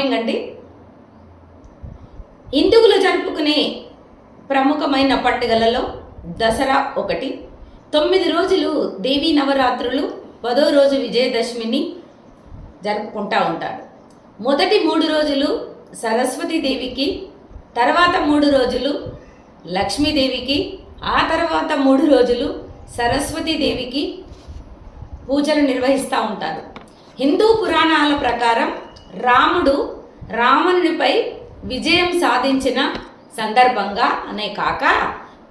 Morning అండి హిందువులు జరుపుకునే ప్రముఖమైన పండుగలలో దసరా ఒకటి తొమ్మిది రోజులు దేవీ నవరాత్రులు పదో రోజు విజయదశమిని జరుపుకుంటూ ఉంటారు. మొదటి మూడు రోజులు సరస్వతీదేవికి తర్వాత మూడు రోజులు లక్ష్మీదేవికి ఆ తర్వాత మూడు రోజులు సరస్వతీదేవికి పూజలు నిర్వహిస్తూ ఉంటారు. హిందూ పురాణాల ప్రకారం రాముడు రావణునిపై విజయం సాధించిన సందర్భంగా అనే కాక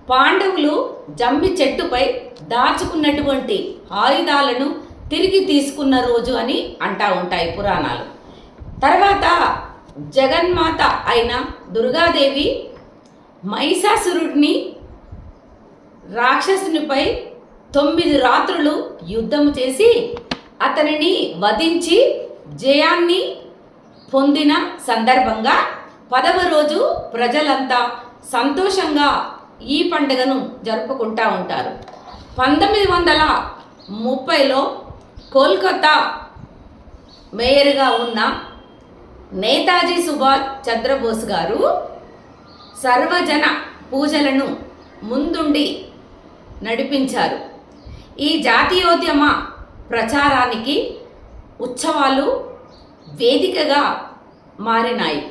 పాండవులు జమ్మి చెట్టుపై దాచుకున్నటువంటి ఆయుధాలను తిరిగి తీసుకున్న రోజు అని అంటా ఉంటాయి పురాణాలు. తర్వాత జగన్మాత అయిన దుర్గాదేవి మహిషాసురుడిని రాక్షసునిపై తొమ్మిది రాత్రులు యుద్ధం చేసి అతనిని వధించి జయాన్ని పొందిన సందర్భంగా పదవ రోజు ప్రజలంతా సంతోషంగా ఈ పండుగను జరుపుకుంటూ ఉంటారు. పంతొమ్మిది వందల ముప్పైలో కోల్కతా మేయర్గా ఉన్న నేతాజీ సుభాష్ చంద్రబోస్ గారు సర్వజన పూజలను ముందుండి నడిపించారు. ఈ జాతీయోద్యమ ప్రచారానికి ఉత్సవాలు వేదికగా మారినాయి.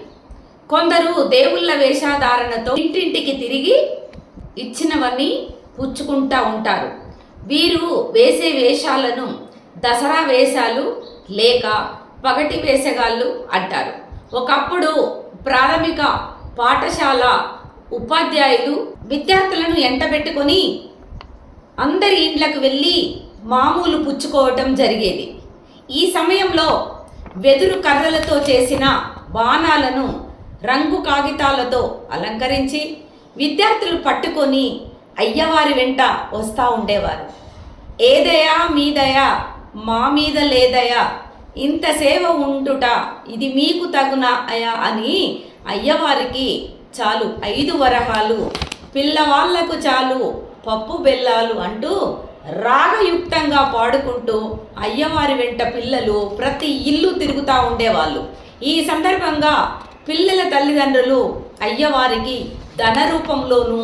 కొందరు దేవుళ్ళ వేషధారణతో ఇంటింటికి తిరిగి ఇచ్చినవన్నీ పుచ్చుకుంటా ఉంటారు. వీరు వేసే వేషాలను దసరా వేషాలు లేక పగటి వేషగాళ్ళు అంటారు. ఒకప్పుడు ప్రాథమిక పాఠశాల ఉపాధ్యాయులు విద్యార్థులను ఎంటబెట్టుకొని అందరి ఇండ్లకు వెళ్ళి మామూలు పుచ్చుకోవటం జరిగేది. ఈ సమయంలో వెదురు కర్రలతో చేసిన బాణాలను రంగు కాగితాలతో అలంకరించి విద్యార్థులు పట్టుకొని అయ్యవారి వెంట వస్తూ ఉండేవారు. ఏదయా మీదయా మా మీద లేదయా ఇంత సేవ ఉండుట ఇది మీకు తగున అయా అని అయ్యవారికి చాలు ఐదు వరహాలు పిల్లవాళ్ళకు చాలు పప్పు బెల్లాలు అంటూ రాగయుక్తంగా పాడుకుంటూ అయ్యవారి వెంట పిల్లలు ప్రతి ఇల్లు తిరుగుతూ ఉండేవాళ్ళు. ఈ సందర్భంగా పిల్లల తల్లిదండ్రులు అయ్యవారికి ధన రూపంలోనూ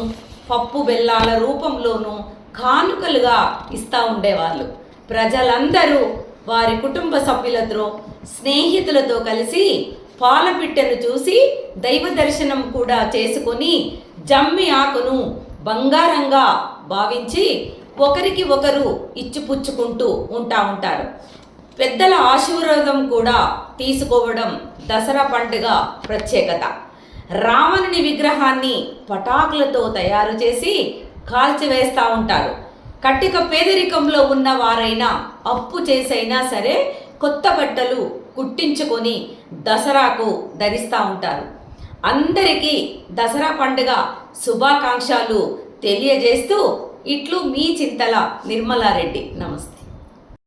పప్పు బెల్లాల రూపంలోనూ కానుకలుగా ఇస్తూ ఉండేవాళ్ళు. ప్రజలందరూ వారి కుటుంబ సభ్యులతో స్నేహితులతో కలిసి పాలపిట్టను చూసి దైవ దర్శనం కూడా చేసుకొని జమ్మి ఆకును బంగారంగా భావించి ఒకరికి ఒకరు ఇచ్చిపుచ్చుకుంటూ ఉంటా ఉంటారు. పెద్దల ఆశీర్వాదం కూడా తీసుకోవడం దసరా పండుగ ప్రత్యేకత. రావణుని విగ్రహాన్ని పటాకులతో తయారు చేసి కాల్చివేస్తూ ఉంటారు. కట్టిక పేదరికంలో ఉన్న వారైనా అప్పు చేసైనా సరే కొత్త బట్టలు కుట్టించుకొని దసరాకు ధరిస్తూ ఉంటారు. అందరికీ దసరా పండుగ శుభాకాంక్షలు తెలియజేస్తూ ఇట్లు మీ చింతల నిర్మలారెడ్డి. నమస్తే.